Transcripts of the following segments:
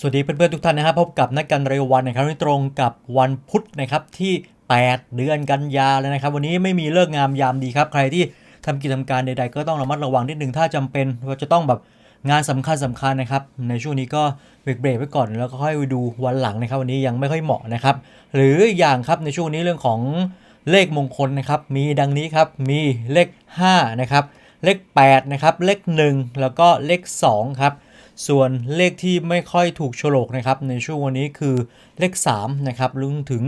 สวัสดีเพื่อนๆทุกท่านนะครับพบกับนักการเร็ววันนะครับที่ตรงกับวันพุธนะครับที่ 8 เดือนกันยาเลยนะครับ วันนี้ไม่มีเลิกงามยามดีครับ ใครที่ทำกิจกรรมใด ๆ ก็ต้องระมัดระวังนิดนึงถ้าจำเป็นว่าจะต้องแบบงานสำคัญสำคัญนะครับ ในช่วงนี้ก็เบรกๆไว้ก่อนแล้วก็ค่อยไปดูวันหลังนะครับ วันนี้ยังไม่ค่อยเหมาะนะครับ หรืออย่างครับในช่วงนี้เรื่องของเลขมงคลนะครับมีดังนี้ครับมีเลข5นะครับเลข8นะครับเลข 1 แล้วก็เลข2ครับ ส่วนเลขที่ไม่ค่อยถูกโฉลกนะครับในช่วงวันนี้คือเลข3นะครับรวมถึง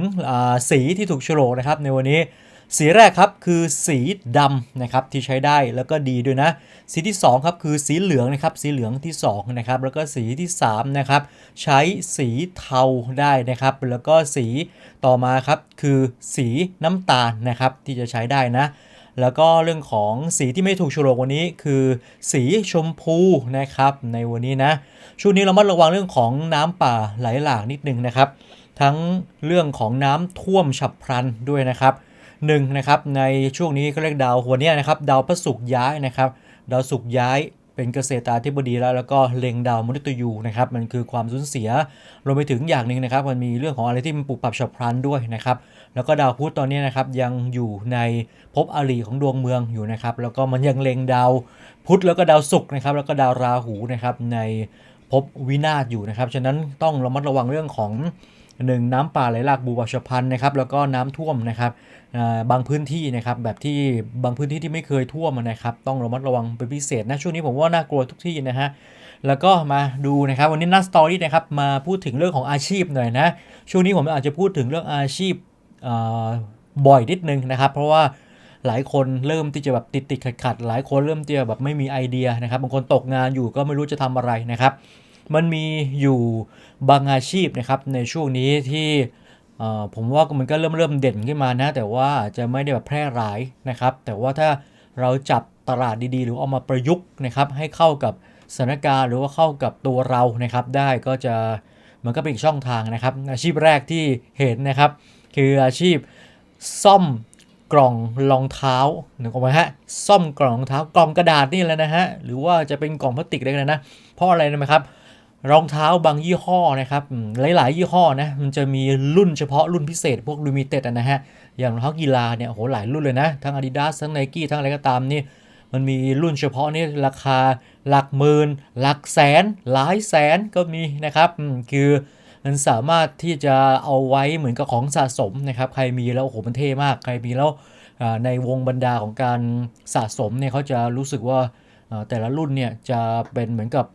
สีที่ถูกโฉลกนะครับในวันนี้สีแรกครับคือสีดำนะครับที่ใช้ได้แล้วก็ดีด้วยนะ สีที่2ครับคือสีเหลืองนะครับสีเหลืองที่2นะครับแล้วก็สีที่3นะครับใช้สีเทาได้นะครับ แล้วก็สีต่อมาครับคือสีน้ำตาลนะครับที่จะใช้ได้นะ แล้วก็เรื่องของสีที่ไม่ถูกฉลกวันนี้คือ สีชมพูนะครับในวันนี้นะช่วงนี้เรามาระวังเรื่องของน้ำป่าไหลหลากนิดนึงนะครับ ทั้งเรื่องของน้ำท่วมฉับพลันด้วยนะครับหนึ่งนะครับในช่วงนี้ก็เรียกดาวหัวเนี้ยนะครับดาวพระศุกร์ย้ายนะครับดาวศุกร์ย้าย เป็นเกษตราธิบดีแล้วแล้วก็เล็งดาวมฤตยูนะครับมันคือความสูญเสียรวมไปถึงอย่างหนึ่งนะครับ มันมีเรื่องของอะไรที่มันปรับปับฉับพลันด้วยนะครับแล้วก็ดาวพุธตอนนี้นะครับยังอยู่ในภพอริของดวงเมืองอยู่นะครับแล้วก็มันยังเล็งดาวพุธแล้วก็ดาวศุกร์นะครับแล้วก็ดาวราหูนะครับในภพวินาศอยู่นะครับฉะนั้นต้องระมัดระวังเรื่องของ หนึ่งน้ำป่าไหลหลากบูบาชพันธ์นะครับแล้วก็น้ำท่วมนะครับบางพื้นที่นะครับแบบที่บางพื้นที่ที่ไม่เคยท่วมนะครับต้องระมัดระวังเป็นพิเศษนะช่วงนี้ผมว่าน่ากลัวทุกที่นะฮะแล้วก็มาดูนะครับวันนี้นักสตอรี่นะครับมาพูดถึงเรื่องของอาชีพหน่อยนะช่วงนี้ผมอาจจะพูดถึงเรื่องอาชีพบ่อยนิดนึงนะครับ เพราะว่าหลายคนเริ่มที่จะแบบติดติดขัดขัดหลายคนเริ่มที่จะแบบไม่มีไอเดียนะครับบางคนตกงานอยู่ก็ไม่รู้จะทำอะไรนะครับ มันมีอยู่บางอาชีพนะครับในช่วงนี้ที่ผมว่ามันก็เริ่มเริ่มเด่นขึ้นมานะ แต่ว่าจะไม่ได้แบบแพร่หลายนะครับ แต่ว่าถ้าเราจับตลาดดีๆ หรือเอามาประยุกต์นะครับ ให้เข้ากับสถานการณ์หรือว่าเข้ากับตัวเรานะครับ ได้ก็จะมันก็เป็นอีกช่องทางนะครับ อาชีพแรกที่เห็นนะครับ คืออาชีพซ่อมกล่องรองเท้านึกออกไหมฮะซ่อมกล่องรองเท้ากล่องกระดาษนี่แหละนะฮะหรือว่าจะเป็นกล่องพลาสติกอะไรกันนะเพราะอะไรรู้ไหมครับ รองเท้าบางยี่ห้อนะครับหลาย ๆ ยี่ห้อนะมันจะมีรุ่นเฉพาะรุ่นพิเศษ พวกลิมิเต็ดนะฮะอย่างรองเท้ากีฬาเนี่ยโหหลายรุ่นเลยนะ ทั้ง Adidas ทั้ง Nike ทั้งอะไรก็ตามนี่มันมีรุ่นเฉพาะนี่ราคาหลักหมื่นหลักแสน หลายแสนก็มีนะครับคือมันสามารถที่จะเอาไว้เหมือนกับของสะสมนะครับ ใครมีแล้วโอ้โหมันเท่มาก ใครมีแล้วในวงบรรดาของการสะสมเนี่ยเขาจะรู้สึกว่าแต่ละรุ่นเนี่ยจะเป็นเหมือนกับ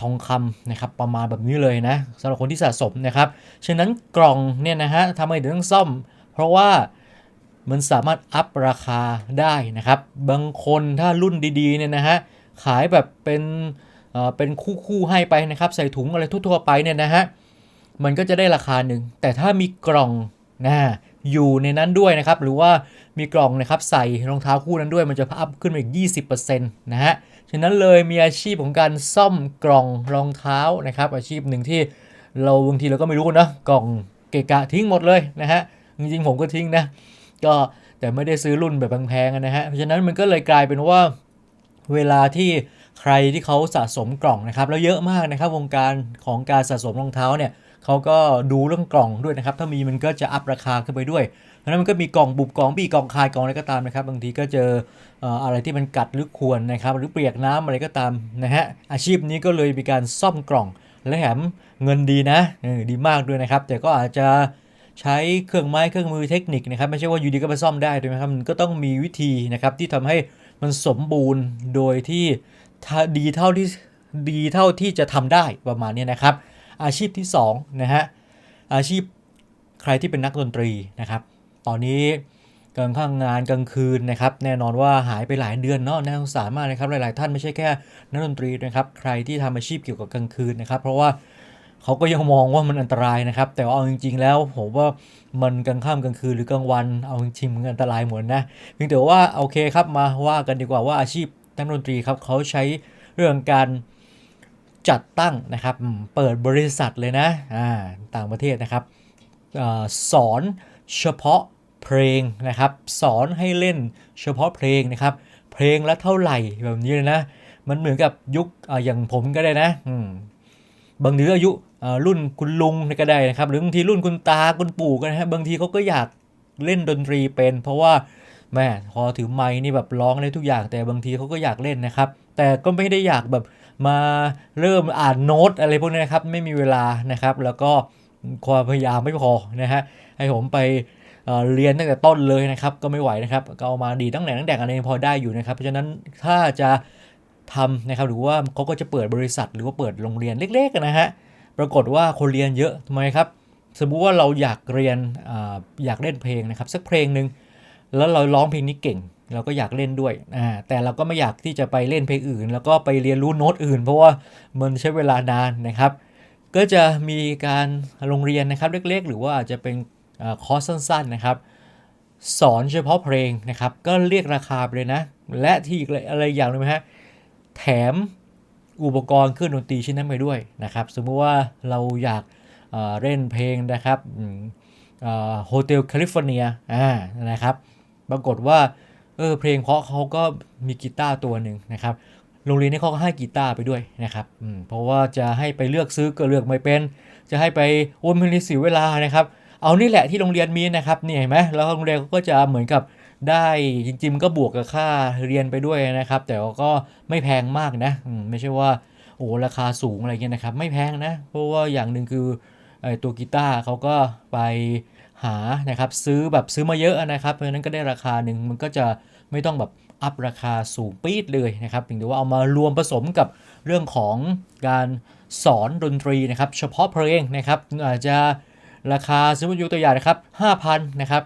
ทองคำนะครับประมาณแบบนี้เลยนะสำหรับคนที่สะสมนะครับฉะนั้นกล่องเนี่ยนะฮะทำไมถึงต้องซ่อม เพราะว่ามันสามารถอัพราคาได้นะครับ บางคนถ้ารุ่นดีๆเนี่ยนะฮะขายแบบเป็นเอ่อเป็นคู่ๆให้ไปนะครับ ใส่ถุงอะไรทั่วๆไปเนี่ยนะฮะมันก็จะได้ราคาหนึ่งแต่ถ้ามีกล่องนะอยู่ในนั้นด้วยนะครับ หรือว่า มีกล่องนะครับใส่รองเท้าคู่นั้นด้วยมันจะอัพขึ้นมาอีก 20%นะฮะ ฉะนั้นเลยมีอาชีพของการซ่อมกล่องรองเท้านะครับ อาชีพหนึ่งที่เราบางทีเราก็ไม่รู้นะกล่องเกะกะทิ้งหมดเลยนะฮะ จริงๆผมก็ทิ้งนะ ก็แต่ไม่ได้ซื้อรุ่นแบบแพงๆนะฮะ เพราะฉะนั้นมันก็เลยกลายเป็นว่าเวลาที่ใครที่เขาสะสมกล่องนะครับแล้วเยอะมากนะครับวงการของการสะสมรองเท้าเนี่ยเขาก็ดูเรื่องกล่องด้วยนะครับ ถ้ามีมันก็จะอัพราคาขึ้นไปด้วย ราะนั้นมันก็มีกล่องบุบกล่องบี้กล่องคายกล่องอะไรก็ตามนะครับ บางทีก็เจออะไรที่มันกัดหรือควรนะครับ หรือเปียกน้ำอะไรก็ตามนะฮะอาชีพนี้ก็เลยมีการซ่อมกล่องและแถมเงินดีนะดีมากด้วยนะครับ แต่ก็อาจจะใช้เครื่องไม้เครื่องมือเทคนิคนะครับ ไม่ใช่ว่าอยู่ดีก็ไปซ่อมได้ถูกไหมครับมันก็ต้องมีวิธีนะครับที่ทำให้มันสมบูรณ์โดยที่ดีเท่าที่ดีเท่าที่จะทำได้ประมาณนี้นะครับ อาชีพที่สองนะฮะอาชีพใครที่เป็นนักดนตรีนะครับ ตอนนี้กลางข้างงานกลางคืนนะครับ แน่นอนว่าหายไปหลายเดือนเนาะน่าสงสารมากนะครับ หลาย ๆ ท่านไม่ใช่แค่นักดนตรีนะครับ ใครที่ทำอาชีพเกี่ยวกับกลางคืนนะครับ เพราะว่าเขาก็ยังมองว่ามันอันตรายนะครับ แต่ว่าเอาจริง ๆ แล้วผมว่ามันกลางค่ำกลางคืนหรือกลางวันเอาจริงๆมันอันตรายหมดนะเพียงแต่ว่าโอเคครับมาว่ากันดีกว่าว่าอาชีพนักดนตรีครับเขาใช้เรื่องการจัดตั้งนะครับเปิดบริษัทเลยนะอ่าต่างประเทศนะครับอสอน เฉพาะเพลงนะครับ สอนให้เล่นเฉพาะเพลงนะครับ เพลงละเท่าไหร่แบบนี้เลยนะ มันเหมือนกับยุคออย่างผมก็ได้นะบางทีอายุรุ่นคุณลุงก็ได้นะครับ หรือบางทีรุ่นคุณตาคุณปู่กันนะฮะบางทีเขาก็อยากเล่นดนตรีเป็น เพราะว่าแม่พอถือไม้นี่แบบร้องได้ทุกอย่าง แต่บางทีเขาก็อยากเล่นนะครับ แต่ก็ไม่ได้อยากแบบมาเริ่มอ่านโน้ตอะไรพวกนี้นะครับ ไม่มีเวลานะครับ แล้วก็ ความพยายามไม่พอนะฮะให้ผมไปเเรียนตั้งแต่ต้นเลยนะครับ ก็ไม่ไหวนะครับ ก็เอามาดีตั้งแต่ตั้งแต่อะไรพอได้อยู่นะครับ เพราะฉะนั้นถ้าจะทำนะครับหรือว่าเขาก็จะเปิดบริษัทหรือว่าเปิดโรงเรียนเล็กๆนะฮะปรากฏว่าคนเรียนเยอะทำไมครับ สมมุติว่าเราอยากเรียนออยากเล่นเพลงนะครับ สักเพลงหนึ่งแล้วเราร้องเพลงนี้เก่ง เราก็อยากเล่นด้วยอ่าแต่เราก็ไม่อยากที่จะไปเล่นเพลงอื่น แล้วก็ไปเรียนรู้โน้ตอื่น เพราะว่ามันใช้เวลานานนะครับ ก็จะมีการโรงเรียนนะครับเล็กๆ หรือว่าอาจจะเป็นอคอร์สสั้นๆนะครับ สอนเฉพาะเพลงนะครับ ก็เรียกราคาไปเลยนะ และที่อีกอะไรอย่างหนึงไหมฮะแถมอุปกรณ์เครื่องดนตรีชิ้นนั้นไปด้วยนะครับ สมมุติว่าเราอยากเอ่อเล่นเพลงนะครับโฮเทลแคลิฟอร์เนียนะครับ ปรากฏว่าเออเพลงเพราะเขาก็มีกีตาร์ตัวหนึ่งนะครับ โรงเรียนนี้เขาก็ให้กีตาร์ไปด้วยนะครับอืมเพราะว่าจะให้ไปเลือกซื้อก็เลือกไม่เป็น จะให้ไปโอนมันเสียเวลานะครับ เอานี่แหละที่โรงเรียนมีนะครับนี่เห็นไหมแล้วโรงเรียนเขาก็จะเหมือนกับได้จริงๆมันก็บวกกับค่าเรียนไปด้วยนะครับ แต่ว่าก็ไม่แพงมากนะอืมไม่ใช่ว่าโอ้ราคาสูงอะไรเงี้ยนะครับ ไม่แพงนะ เพราะว่าอย่างหนึ่งคือตัวกีตาร์เขาก็ไปหานะครับซื้อแบบซื้อมาเยอะนะครับ เพราะนั้นก็ได้ราคาหนึ่งมันก็จะไม่ต้องแบบ อัพราคาสูงปี๊ดเลยนะครับเพียงแต่ว่าเอามารวมผสมกับเรื่องของการสอนดนตรีนะครับเฉพาะเพลงนะครับอาจจะราคาสมมติยกตัวอย่างนะครับ5,000นะครับ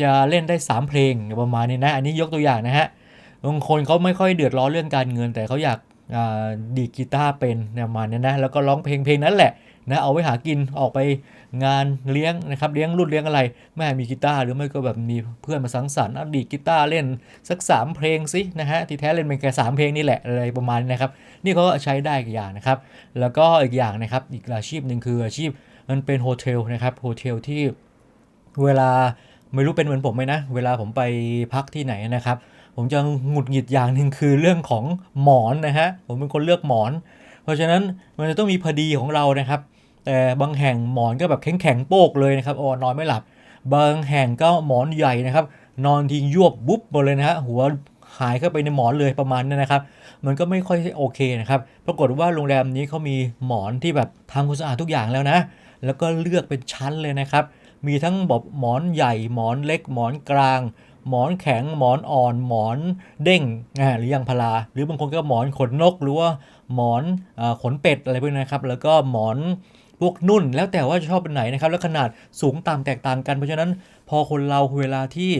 จะเล่นได้ 3 เพลงประมาณนี้นะอันนี้ยกตัวอย่างนะฮะบางคนเขาไม่ค่อยเดือดร้อนเรื่องการเงิน แต่เขาอยากดีกีตาร์เป็นประมาณนี้นะแล้วก็ร้องเพลงเพลงนั้นแหละ นะเอาไว้หากินออกไปงานเลี้ยงนะครับเลี้ยงรุ่นเลี้ยงอะไร แม่มีกีตาร์หรือไม่ก็แบบมีเพื่อนมาสังสรรค์อดีดกีตาร์เล่นสัก 3 เพลงสินะฮะที่แท้เล่นเป็นแค่3เพลงนี่แหละอะไรประมาณนี้นะครับ นี่เขาก็ใช้ได้อีกอย่างนะครับ แล้วก็อีกอย่างนะครับอีกอาชีพหนึ่งคืออาชีพมันเป็นโฮเทลนะครับโฮเทลที่เวลาไม่รู้เป็นเหมือนผมไหมนะ เวลาผมไปพักที่ไหนนะครับ ผมจะหงุดหงิดอย่างหนึ่งคือเรื่องของหมอนนะฮะผมเป็นคนเลือกหมอน เพราะฉะนั้นมันจะต้องมีพอดีของเรานะครับ แต่บางแห่งหมอนก็แบบแข็งแข็งๆโปกเลยนะครับโอ้นอนไม่หลับ บางแห่งก็หมอนใหญ่นะครับ นอนทิ้งยวบบุ๊บหมดเลยนะฮะหัวหายเข้าไปในหมอนเลยประมาณนั้นนะครับ มันก็ไม่ค่อยโอเคนะครับ ปรากฏว่าโรงแรมนี้เขามีหมอนที่แบบทำความสะอาดทุกอย่างแล้วนะ แล้วก็เลือกเป็นชั้นเลยนะครับ มีทั้งแบบหมอนใหญ่ หมอนเล็ก หมอนกลาง หมอนแข็ง หมอนอ่อน หมอนเด้งอ่าหรือยางพารา หรือบางคนก็หมอนขนนก หรือว่าหมอนอขนเป็ดอะไรพวกนี้นะครับ แล้วก็หมอน พวกนุ่น แล้วแต่ว่าจะชอบเป็นไหนนะครับ แล้วขนาดสูงต่ำแตกต่างกัน เพราะฉะนั้นพอคนเราเวลาที่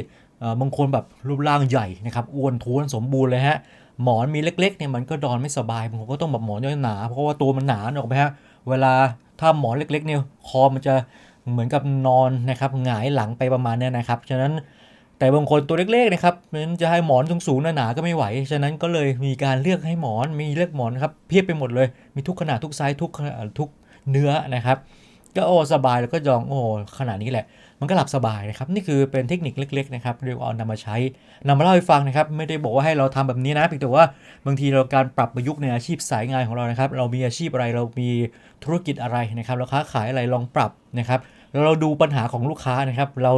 บางคนแบบรูปร่างใหญ่นะครับอ้วนท้วนสมบูรณ์เลยฮะหมอนมีเล็กๆเนี่ยมันก็นอนไม่สบายบางคนก็ต้องแบบหมอนหนา เพราะว่าตัวมันหนาออกไหมฮะเวลาถ้าหมอนเล็กๆเนี่ยคอมันจะเหมือนกับนอนนะครับหงายหลังไปประมาณนี้นะครับฉะนั้นแต่บางคนตัวเล็กๆนะครับมันจะให้หมอนสูงๆหนาๆก็ไม่ไหว ฉะนั้นก็เลยมีการเลือกให้หมอนมีเลือกหมอนครับเพียบไปหมดเลย มีทุกขนาดทุกไซส์ทุกทุก เนื้อนะครับ ก็โอ้สบายแล้วก็ยองโอ้ขนาดนี้แหละ มันก็หลับสบายนะครับ นี่คือเป็นเทคนิคเล็ก ๆ นะครับเรียกว่าเอานำมาใช้นำมาเล่าให้ฟังนะครับ ไม่ได้บอกว่าให้เราทำแบบนี้นะเพียงแต่ว่าบางทีเราการปรับประยุกต์ในอาชีพสายงานของเรานะครับ เรามีอาชีพอะไรเรามีธุรกิจอะไรนะครับ เราค้าขายอะไรลองปรับนะครับเราดูปัญหาของลูกค้านะครับ เรา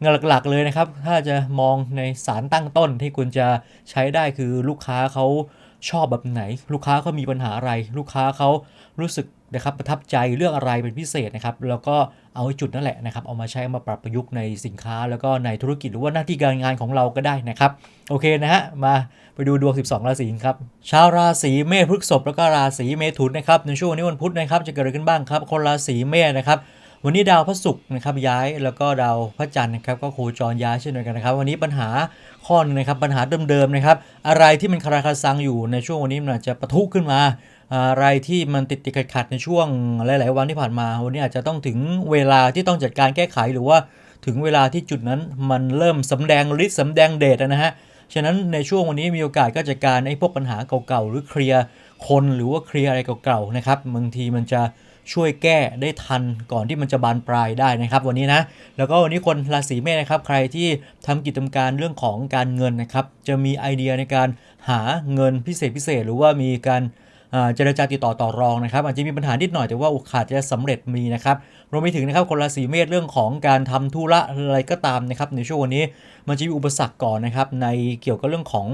เงานหลักๆเลยนะครับ ถ้าจะมองในสารตั้งต้นที่คุณจะใช้ได้คือลูกค้าเขาชอบแบบไหน ลูกค้าเขามีปัญหาอะไร ลูกค้าเขารู้สึก นะครับประทับใจเรื่องอะไรเป็นพิเศษนะครับแล้วก็เอาจุดนั่นแหละนะครับเอามาใช้มาปรับประยุกต์ในสินค้า แล้วก็ในธุรกิจหรือว่าหน้าที่การงานของเราก็ได้นะครับ โอเคนะฮะมาไปดูดวง 12 ราศีครับชาวราศีเมษพฤษภแล้วก็ราศีเมถุนนะครับในช่วงนี้วันพุธนะครับจะเกิดอะไรขึ้นบ้างครับ คนราศีเมษนะครับวันนี้ดาวพระศุกร์นะครับย้ายแล้วก็ดาวพระจันทร์นะครับก็โคจรย้ายเช่นเดียวกันนะครับ วันนี้ปัญหาข้อหนึงนะครับปัญหาเดิมๆนะครับอะไรที่มันคาราคาซังอยู่ในช่วงวันนี้มันอาจจะปะทุขึ้นมา อะไรที่มันติดติดขัดในช่วงหลาย ๆ วันที่ผ่านมา วันนี้อาจจะต้องถึงเวลาที่ต้องจัดการแก้ไขหรือว่าถึงเวลาที่จุดนั้นมันเริ่มสำแดงฤทธิ์สำแดงเดชนะฮะฉะนั้นในช่วงวันนี้มีโอกาสก็จัดการไอ้พวกปัญหาเก่า ๆ หรือเคลียร์คนหรือว่าเคลียร์อะไรเก่า ๆ นะครับบางทีมันจะช่วยแก้ได้ทันก่อนที่มันจะบานปลายได้นะครับ วันนี้นะ แล้วก็วันนี้คนราศีเมษนะครับ ใครที่ทำกิจการเรื่องของการเงินนะครับ จะมีไอเดียในการหาเงินพิเศษพิเศษ หรือว่ามีการ เจรจาติดต่อต่อรองนะครับอาจจะมีปัญหานิดหน่อยแต่ว่าโอกาสจะสำเร็จมีนะครับรวมไปถึงนะครับคนราศีเมษเรื่องของการทำธุระอะไรก็ตามนะครับในช่วงวันนี้มันจะมีอุปสรรคก่อนนะครับในเกี่ยวกับเรื่องของ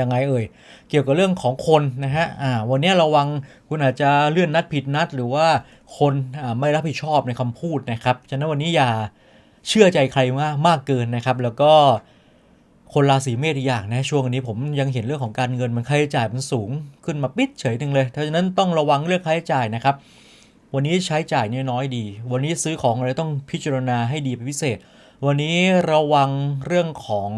ยังไงเอ่ย เกี่ยวกับเรื่องของคนนะฮะ อ่า วันนี้ระวังคุณอาจจะเลื่อนนัดผิดนัด หรือว่าคนอ่าไม่รับผิดชอบในคำพูดนะครับ ฉะนั้นวันนี้อย่าเชื่อใจใครมากมากเกินนะครับ แล้วก็ คนราศีเมษอีกอย่างนะช่วงนี้ผมยังเห็นเรื่องของการเงินมันค่าใช้จ่ายมันสูงขึ้นมาปิดเฉยหนึ่งเลยเพราะฉะนั้นต้องระวังเรื่องค่าใช้จ่ายนะครับ วันนี้ใช้จ่ายน้อยๆดี วันนี้ซื้อของอะไรต้องพิจารณาให้ดีเป็นพิเศษ วันนี้ระวังเรื่องของ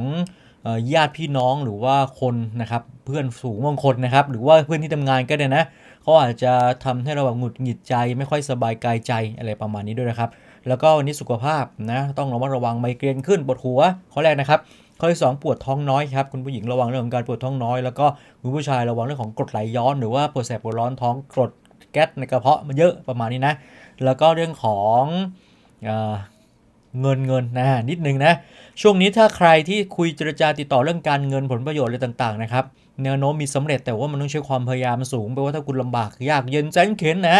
ญาติพี่น้องหรือว่าคนนะครับเพื่อนสูงบางคนนะครับ หรือว่าเพื่อนที่ทำงานก็ได้นะเขาอาจจะทำให้เราแบบหงุดหงิดใจไม่ค่อยสบายกายใจอะไรประมาณนี้ด้วยนะครับ แล้วก็วันนี้สุขภาพนะต้องระมัดระวังไมเกรนขึ้นปวดหัวข้อแรกนะครับ ข้อที่สองปวดท้องน้อยครับคุณผู้หญิงระวังเรื่องของการปวดท้องน้อย แล้วก็คุณผู้ชายระวังเรื่องของกรดไหลย้อนหรือว่าปวดแสบปวดร้อนท้องกรดแก๊สในกระเพาะมันเยอะประมาณนี้นะ แล้วก็เรื่องของเงินเงินนะนิดนึงนะ ช่วงนี้ถ้าใครที่คุยเจรจาติดต่อเรื่องการเงินผลประโยชน์อะไรต่างๆนะครับแนวโน้มมีสำเร็จแต่ว่ามันต้องใช้ความพยายามสูงแปลว่าถ้าคุณลำบากยากเย็นแสนเข็นนะ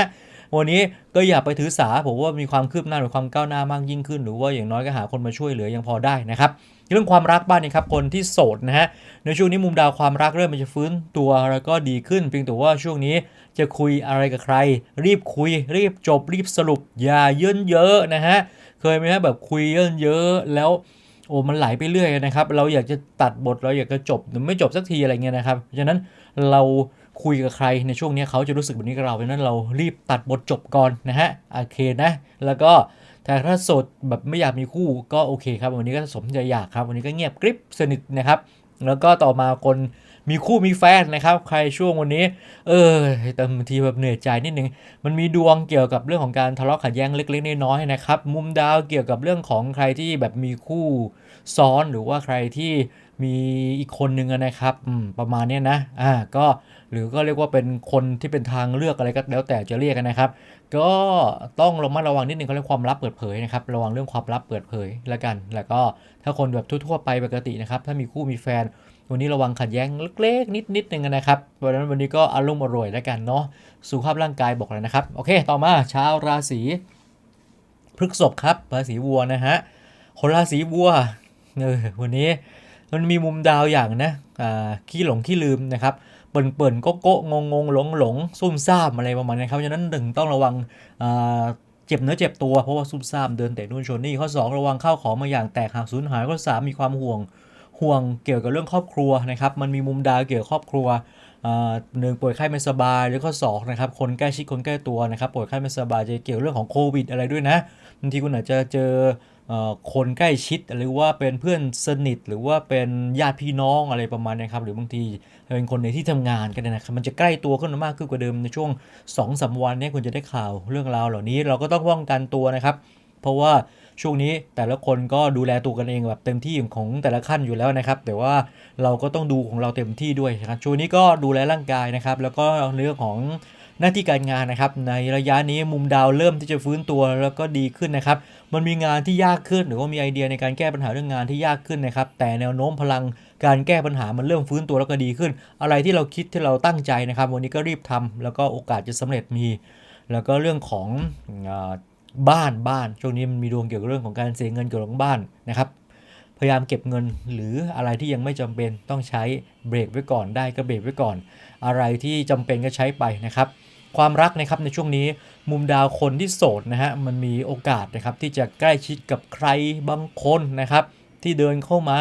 วันนี้ก็อย่าไปถือสาผมว่ามีความคืบหน้าหรือความก้าวหน้ามากยิ่งขึ้น หรือว่าอย่างน้อยก็หาคนมาช่วยเหลือยังพอได้นะครับเรื่องความรักบ้านนี่ครับคนที่โสดนะฮะในช่วงนี้มุมดาวความรักเริ่มมันจะฟื้นตัวแล้วก็ดีขึ้น เพียงแต่ว่าช่วงนี้จะคุยอะไรกับใคร รีบคุย รีบจบ รีบสรุปอย่าเยินเยอะนะฮะเคยไหมฮะแบบคุยเยินเยอะแล้วโอ้มันไหลไปเรื่อยนะครับ เราอยากจะตัดบทเราอยากจะจบแต่ไม่จบสักทีอะไรเงี้ยนะครับเพราะฉะนั้นเรา คุยกับใครในช่วงนี้เขาจะรู้สึกแบบนี้กับเราเพราะนั้นเรารีบตัดบทจบก่อนนะฮะโอเคนะ แล้วก็แต่ถ้าโสดแบบไม่อยากมีคู่ก็โอเคครับ วันนี้ก็สมใจอยากครับ วันนี้ก็เงียบกริบสนิทนะครับ แล้วก็ต่อมาคนมีคู่มีแฟนนะครับ ใครช่วงวันนี้ เออแต่บางทีแบบเหนื่อยใจนิดนึง มันมีดวงเกี่ยวกับเรื่องของการทะเลาะขัดแย้งเล็กๆน้อยๆนะครับ มุมดาวเกี่ยวกับเรื่องของใครที่แบบมีคู่ซ้อนหรือว่าใครที่ มีอีกคนนึงนะครับประมาณนี้นะอ่าก็หรือก็เรียกว่าเป็นคนที่เป็นทางเลือกอะไรก็แล้วแต่จะเรียกกันนะครับ ก็ต้องระมัดระวังนิดนึงเขาเรียกความลับเปิดเผยนะครับระวังเรื่องความลับเปิดเผยแล้วกัน แล้วก็ถ้าคนแบบทั่วๆไปปกตินะครับ ถ้ามีคู่มีแฟน วันนี้ระวังขัดแย้งเล็กๆ นิดๆนึงนะครับเพราะฉะนั้นวันนี้ก็อารมณ์อร่อยแล้วกันเนาะสุขภาพร่างกายบอกเลยนะครับโอเค ต่อมาชาวราศีพฤกษภครับราศีวัวนะฮะคนราศีวัวเออวันนี้ มันมีมุมดาวอย่างนะขี้หลงขี้ลืมนะครับเปิ่นเปิ่นโกโก้งงงหลงหลงซุ่มซ่ามอะไรประมาณนี้ครับฉะนั้นหนึ่งต้องระวังเจ็บเนื้อเจ็บตัวเพราะว่าซุ่มซ่ามเดินเตะนู่นชนนี่ข้อ 2 ระวังข้าวของมาอย่างแตกหักสูญหายข้อ3มีความห่วงห่วงเกี่ยวกับเรื่องครอบครัวนะครับมันมีมุมดาวเกี่ยวกับครอบครัวหนึ่งป่วยไข้ไม่สบายหรือข้อ2นะครับคนใกล้ชิดคนใกล้ตัวนะครับป่วยไข้ไม่สบายจะเกี่ยวเรื่องของโควิดอะไรด้วยนะบางทีคุณอาจจะเจอ คนใกล้ชิดหรือว่าเป็นเพื่อนสนิทหรือว่าเป็นญาติพี่น้องอะไรประมาณนี้ครับหรือบางทีเป็นคนในที่ทำงานกันนะครับมันจะใกล้ตัวขึ้นมากขึ้นกว่าเดิมในช่วงสองสามวันนี้คุณจะได้ข่าวเรื่องราวเหล่านี้เราก็ต้องป้องกันตัวนะครับ เพราะว่าช่วงนี้แต่ละคนก็ดูแลตัวกันเองแบบเต็มที่ของแต่ละขั้นอยู่แล้วนะครับ แต่ว่าเราก็ต้องดูของเราเต็มที่ด้วยนะครับช่วงนี้ก็ดูแลร่างกายนะครับ แล้วก็เรื่องของ หน้าที่การงานนะครับ ในระยะนี้มุมดาวเริ่มที่จะฟื้นตัวแล้วก็ดีขึ้นนะครับ มันมีงานที่ยากขึ้นหรือว่ามีไอเดียในการแก้ปัญหาเรื่องงานที่ยากขึ้นนะครับ แต่แนวโน้มพลังการแก้ปัญหามันเริ่มฟื้นตัวแล้วก็ดีขึ้น อะไรที่เราคิดที่เราตั้งใจนะครับ วันนี้ก็รีบทำแล้วก็โอกาสจะสำเร็จมี แล้วก็เรื่องของบ้านบ้านช่วงนี้มันมีดวงเกี่ยวกับเรื่องของการเสียเงินเกี่ยวกับบ้านนะครับพยายามเก็บเงินหรืออะไรที่ยังไม่จำเป็นต้องใช้เบรกไว้ก่อนได้ก็เบรกไว้ก่อน อะไรที่จำเป็นก็ใช้ไปนะครับ ความรักนะครับในช่วงนี้มุมดาวคนที่โสดนะฮะมันมีโอกาสนะครับที่จะใกล้ชิดกับใครบางคนนะครับที่เดินเข้ามา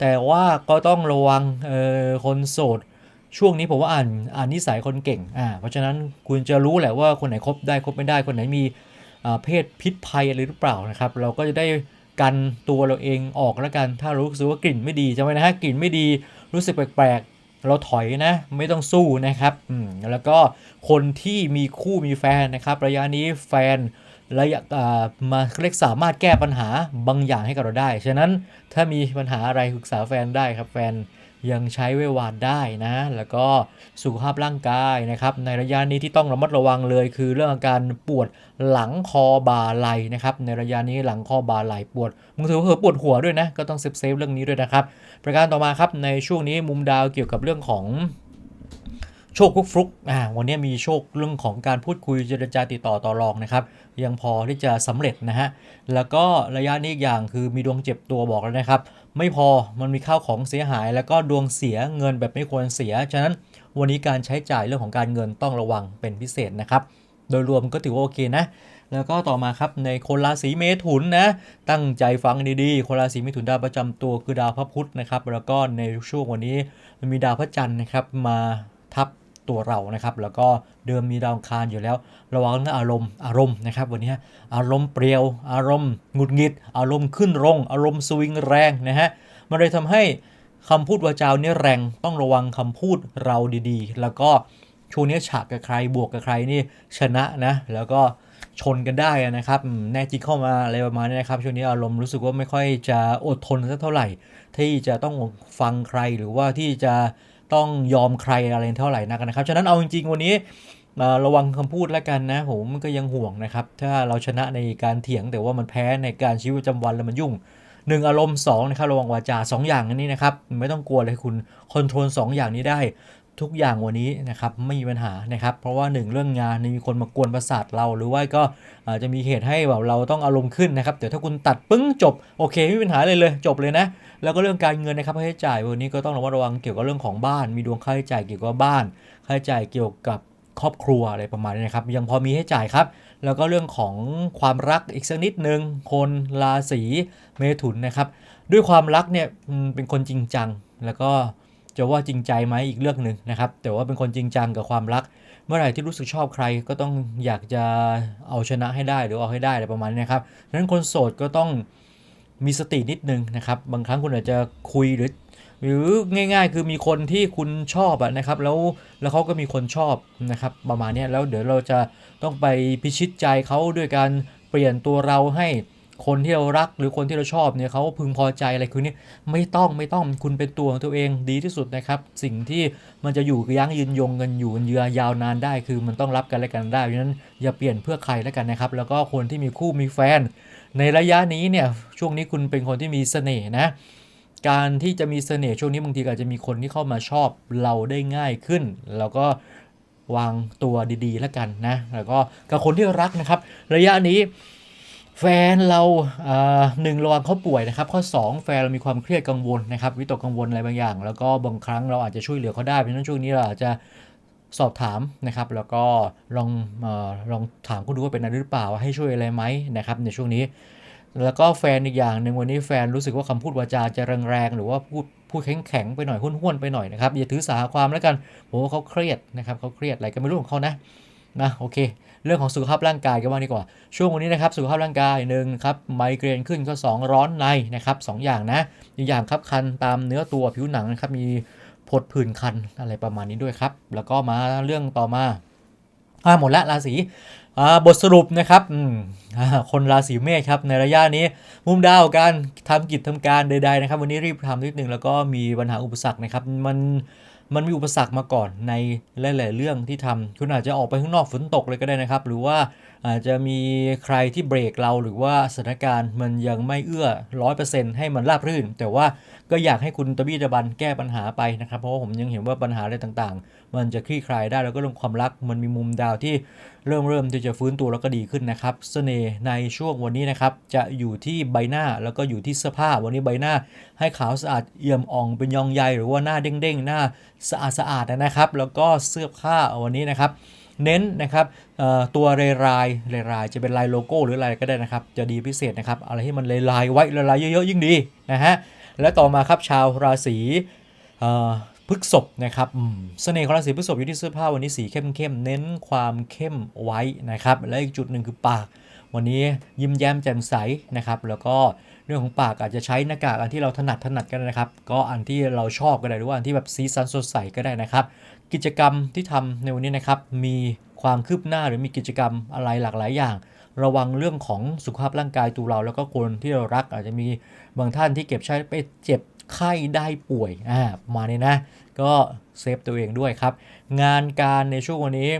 แต่ว่าก็ต้องระวังเอ่อคนโสด ช่วงนี้ผมว่าอ่านอ่านนิสัยคนเก่งอ่าเพราะฉะนั้นคุณจะรู้แหละว่าคนไหนคบได้คบไม่ได้คนไหนมีอ่าเพศพิษภัยอะไรหรือเปล่านะครับเราก็จะได้กันตัวเราเองออกแล้วกัน ถ้ารู้สึกว่ากลิ่นไม่ดีจำไว้นะฮะกลิ่นไม่ดีรู้สึกแปลก เราถอยนะ ไม่ต้องสู้นะครับอืมแล้วก็คนที่มีคู่มีแฟนนะครับ ระยะนี้แฟนระยะอ่ามาเรียกสามารถแก้ปัญหาบางอย่างให้กับเราได้ ฉะนั้นถ้ามีปัญหาอะไรปรึกษาแฟนได้ครับแฟน ยังใช้ไว้วานได้นะ แล้วก็สุขภาพร่างกายนะครับ ในระยะนี้ที่ต้องระมัดระวังเลย คือเรื่องอาการปวดหลังคอบ่าไหลนะครับ ในระยะนี้หลังคอบ่าไหลปวดมึงถือว่าเผลอปวดหัวด้วยนะ ก็ต้องเซฟเซฟเรื่องนี้ด้วยนะครับ ประการต่อมาครับ ในช่วงนี้มุมดาวเกี่ยวกับเรื่องของโชคฟุกฟลุกอ่าวันนี้มีโชคเรื่องของการพูดคุยเจรจาติดต่อต่อรองนะครับ ยังพอที่จะสำเร็จนะฮะ แล้วก็ระยะนี้อีกอย่างคือมีดวงเจ็บตัวบอกแล้วนะครับ ไม่พอมันมีข้าวของเสียหาย แล้วก็ดวงเสียเงินแบบไม่ควรเสีย ฉะนั้นวันนี้การใช้จ่ายเรื่องของการเงินต้องระวังเป็นพิเศษนะครับโดยรวมก็ถือว่าโอเคนะ แล้วก็ต่อมาครับในคนราศีเมถุนนะ ตั้งใจฟังดีๆ คนราศีเมถุนดาวประจำตัวคือดาวพระพุธนะครับ แล้วก็ในช่วงวันนี้มันมีดาวพระจันทร์นะครับมา ตัวเรานะครับ แล้วก็เดิมมีดาวคารอยู่แล้ว ระวังเรื่องอารมณ์อารมณ์นะครับ วันนี้อารมณ์เปรี้ยว อารมณ์หงุดหงิด อารมณ์ขึ้นลงอารมณ์สวิงแรงนะฮะมันเลยทำให้คำพูดวาจาเนี่ยแรงต้องระวังคำพูดเราดีๆ แล้วก็ช่วงนี้ฉากกับใครบวกกับใครนี่ชนะนะแล้วก็ชนกันได้นะครับแน่จริงเข้ามาอะไรประมาณนี้นะครับช่วงนี้อารมณ์รู้สึกว่าไม่ค่อยจะอดทนสักเท่าไหร่ ที่จะต้องฟังใครหรือว่าที่จะ ต้องยอมใครอะไรเท่าไหร่นักนะครับ ฉะนั้นเอาจริงๆวันนี้ระวังคำพูดแล้วกันนะผมก็ยังห่วงนะครับ ถ้าเราชนะในการเถียงแต่ว่ามันแพ้ในการชีวิตประจำวันแล้วมันยุ่งหนึ่งอารมณ์สองนะครับระวังวาจาสองอย่างนี้นะครับ ไม่ต้องกลัวเลยคุณคอนโทรลสองอย่างนี้ได้ ทุกอย่างวันนี้นะครับไม่มีปัญหานะครับ เพราะว่าหนึ่งเรื่องงานนี่มีคนมากวนประสาทเรา หรือว่าก็อาจจะมีเหตุให้แบบเราต้องอารมณ์ขึ้นนะครับแต่ถ้าคุณตัดปึ้งจบโอเคไม่มีปัญหาเลยเลยจบเลยนะ แล้วก็เรื่องการเงินนะครับค่าใช้จ่ายวันนี้ก็ต้องระมัดระวังเกี่ยวกับเรื่องของบ้าน มีดวงค่าใช้จ่ายเกี่ยวกับบ้านค่าใช้จ่ายเกี่ยวกับครอบครัวอะไรประมาณนี้นะครับ ยังพอมีให้จ่ายครับ แล้วก็เรื่องของความรักอีกสักนิดนึง คนราศีเมถุนนะครับ ด้วยความรักเนี่ยเป็นคนจริงจัง แล้วก็ จะว่าจริงใจไหมอีกเรื่องหนึ่งนะครับ แต่ว่าเป็นคนจริงจังกับความรัก เมื่อไหร่ที่รู้สึกชอบใครก็ต้องอยากจะเอาชนะให้ได้หรือเอาให้ได้อะไรประมาณนี้ครับดังนั้นคนโสดก็ต้องมีสตินิดนึงนะครับ บางครั้งคุณอาจจะคุยหรือ หรือง่ายๆ คือมีคนที่คุณชอบอะนะครับ แล้วแล้วเขาก็มีคนชอบนะครับประมาณนี้แล้วเดี๋ยวเราจะต้องไปพิชิตใจเขาด้วยการเปลี่ยนตัวเราให้ คนที่เรารักหรือคนที่เราชอบเนี่ยเขาพึงพอใจอะไรคือนี่ไม่ต้องไม่ต้องคุณเป็นตัวของตัวเองดีที่สุดนะครับ สิ่งที่มันจะอยู่ยั้งยืนยงกันอยู่กันเยือยาวนานได้ คือมันต้องรับกันและกันได้เพราะฉะนั้นอย่าเปลี่ยนเพื่อใครแล้วกันนะครับ แล้วก็คนที่มีคู่มีแฟน ในระยะนี้เนี่ยช่วงนี้คุณเป็นคนที่มีเสน่ห์นะการที่จะมีเสน่ห์ช่วงนี้บางทีอาจจะมีคนที่เข้ามาชอบเราได้ง่ายขึ้น แล้วก็วางตัวดีๆแล้วกันนะ แล้วก็กับคนที่รักนะครับ ระยะนี้ แฟนเราหนึ่งระวังเขาป่วยนะครับ ข้อ 2 แฟนเรามีความเครียดกังวลนะครับวิตกกังวลอะไรบางอย่าง แล้วก็บางครั้งเราอาจจะช่วยเหลือเขาได้เพราะฉะนั้นช่วงนี้เราอาจจะสอบถามนะครับ แล้วก็ลองอลองถามเขาดูว่าเป็นอะไรหรือเปล่าให้ช่วยอะไรไหมนะครับ ในช่วงนี้ แล้วก็แฟนอีกอย่างหนึ่งวันนี้แฟนรู้สึกว่าคำพูดวาจาจะแรงๆหรือว่าพูดพูดแข็งๆไปหน่อยห้วนๆไปหน่อยนะครับอย่าถือสาความแล้วกันผมว่าเขาเครียดนะครับเขาเครียดอะไรก็ไม่รู้ของเขานะนะโอเค เรื่องของสุขภาพร่างกายกันบ้างดีกว่า ช่วงวันนี้นะครับสุขภาพร่างกายหนึ่งครับไมเกรนขึ้นก็ 2 ร้อนในนะครับสองอย่างนะอีกอย่างครับคันตามเนื้อตัวผิวหนังนะครับมีผดผื่นคันอะไรประมาณนี้ด้วยครับ แล้วก็มาเรื่องต่อมาอ่าหมดละราศีอ่าบทสรุปนะครับอืมคนราศีเมษครับในระยะนี้ มุมดาวการทำกิจทำการใดๆนะครับ วันนี้รีบทำนิดนึงแล้วก็มีปัญหาอุปสรรคนะครับ มัน มันมีอุปสรรคมาก่อนในหลาย ๆ เรื่องที่ทำคุณอาจจะออกไปข้างนอกฝนตกเลยก็ได้นะครับ หรือว่าอาจจะมีใครที่เบรกเราหรือว่าสถานการณ์มันยังไม่เอื้อร้อยเปอร์เซ็นต์ให้มันราบรื่น แต่ว่าก็อยากให้คุณตะบี้ตะบันแก้ปัญหาไปนะครับ เพราะว่าผมยังเห็นว่าปัญหาอะไรต่าง ๆ มันจะคลี่คลายได้แล้วก็เรื่องความรักมันมีมุมดาวที่เริ่มเริ่มที่จะฟื้นตัวแล้วก็ดีขึ้นนะครับเสน่ห์ในช่วงวันนี้นะครับจะอยู่ที่ใบหน้าแล้วก็อยู่ที่เสื้อผ้าวันนี้ใบหน้า ให้ขาวสะอาดเอี่ยมอ่องเป็นยองใยหรือว่าหน้าเด้งๆหน้าสะอาดสะอาดนะครับ แล้วก็เสื้อผ้าวันนี้นะครับเน้นนะครับตัวลายลายลายลายจะเป็นลายโลโก้หรืออะไรก็ได้นะครับ จะดีพิเศษนะครับ อะไรที่มันลายลายไว้ลายลายเยอะๆยิ่งดีนะฮะและต่อมาครับชาวราศี พฤกษบนะครับเสน่ห์ของราศีพฤกษบอยู่ที่เสื้อผ้าวันนี้สีเข้มๆเน้นความเข้มไว้นะครับ และอีกจุดหนึ่งคือปาก วันนี้ยิ้มแย้มแจ่มใสนะครับ แล้วก็เรื่องของปากอาจจะใช้หน้ากากอันที่เราถนัดถนัดกันนะครับ ก็อันที่เราชอบก็ได้หรือว่าอันที่แบบสีสันสดใสก็ได้นะครับ กิจกรรมที่ทำในวันนี้นะครับ มีความคืบหน้าหรือมีกิจกรรมอะไรหลากหลายอย่าง ระวังเรื่องของสุขภาพร่างกายตัวเรา แล้วก็คนที่เรารักอาจจะมีบางท่านที่เก็บใช้ไปเจ็บ ไข้ได้ป่วยอ่ามาเนี่ยนะ ก็เซฟตัวเองด้วยครับ งานการในช่วงวันนี้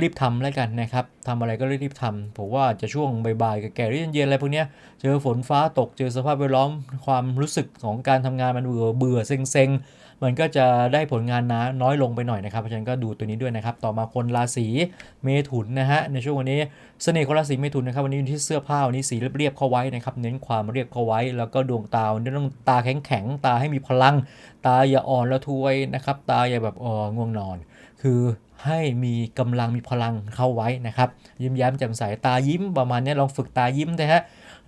รีบทำแล้วกันนะครับทำอะไรก็รีบทำผมว่าจะช่วงบ่ายๆกับแก่ๆเย็นๆอะไรพวกเนี้ยเจอฝนฟ้าตกเจอสภาพแวดล้อมความรู้สึกของการทำงานมันเบื่อเบื่อเซ็งๆ มันก็จะได้ผลงานนะน้อยลงไปหน่อยนะครับเพราะฉะนั้นก็ดูตัวนี้ด้วยนะครับ ต่อมาคนราศีเมถุนนะฮะในช่วงวันนี้เสน่ห์ของราศีเมถุนนะครับวันนี้อยู่ที่เสื้อผ้าวันนี้สีเรียบๆเข้าไว้นะครับเน้นความเรียบเข้าไว้ แล้วก็ดวงตาวันนี้ต้องตาแข็งๆตาให้มีพลัง ตาอย่าอ่อนละทวยนะครับตาอย่าแบบอ๋อง่วงนอน คือให้มีกำลังมีพลังเข้าไว้นะครับยิ้มแย้มแจ่มใสตายิ้มประมาณนี้ลองฝึกตายิ้มนะฮะ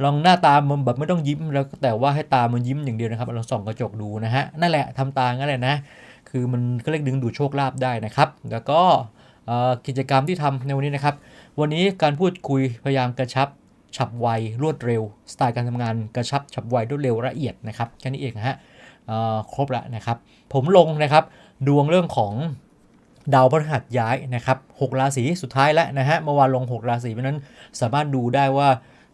ลองหน้าตามันแบบไม่ต้องยิ้มแล้วแต่ว่าให้ตามันยิ้มอย่างเดียวนะครับลองส่องกระจกดูนะฮะนั่นแหละทำตางั้นแหละนะ คือมันก็เรียกดึงดูดโชคลาภได้นะครับ แล้วก็กิจกรรมที่ทำในวันนี้นะครับ วันนี้การพูดคุยพยายามกระชับฉับไวรวดเร็ว สไตล์การทำงานกระชับฉับไวรวดเร็วละเอียดนะครับแค่นี้เองนะฮะครบแล้วนะครับ ผมลงนะครับดวงเรื่องของดาวพฤหัสย้ายนะครับหกราศีสุดท้ายแล้วนะฮะเมื่อวานลง 6 ราศีเพราะนั้นสามารถดูได้ว่า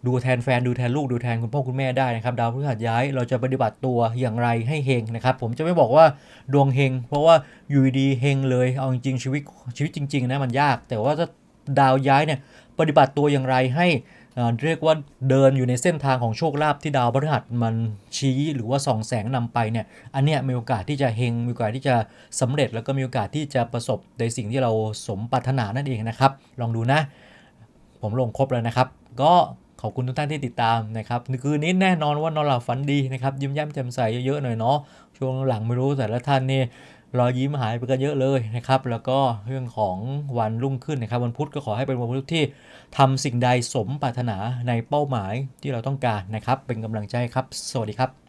ดูแทนแฟนดูแทนลูกดูแทนคุณพ่อคุณแม่ได้นะครับ ดาวพฤหัสย้ายเราจะปฏิบัติตัวอย่างไรให้เฮงนะครับ ผมจะไม่บอกว่าดวงเฮง เพราะว่าอยู่ดีเฮงเลยเอาจริงชีวิตชีวิตจริงๆนะมันยาก แต่ว่าถ้าดาวย้ายเนี่ยปฏิบัติตัวอย่างไรให้เเรียกว่าเดินอยู่ในเส้นทางของโชคลาภที่ดาวพฤหัสมันชี้หรือว่าส่องแสงนำไปเนี่ยอันเนี้ยมีโอกาสที่จะเฮงมีโอกาสที่จะสำเร็จแล้วก็มีโอกาสที่จะประสบในสิ่งที่เราสมปรารถนานั่นเองนะครับ ลองดูนะ ผมลงครบแล้วนะครับ ก็ ขอบคุณทุกท่านที่ติดตามนะครับคืนนี้แน่นอนว่านอนหลับฝันดีนะครับยิ้มแย้มแจ่มใสเยอะๆหน่อยเนาะช่วงหลังไม่รู้แต่ละท่านนี่รอยยิ้มหายไปกันเยอะเลยนะครับ แล้วก็เรื่องของวันรุ่งขึ้นนะครับ วันพุธก็ขอให้เป็นวันพุธที่ทำสิ่งใดสมปรารถนาในเป้าหมายที่เราต้องการนะครับ เป็นกำลังใจครับ สวัสดีครับ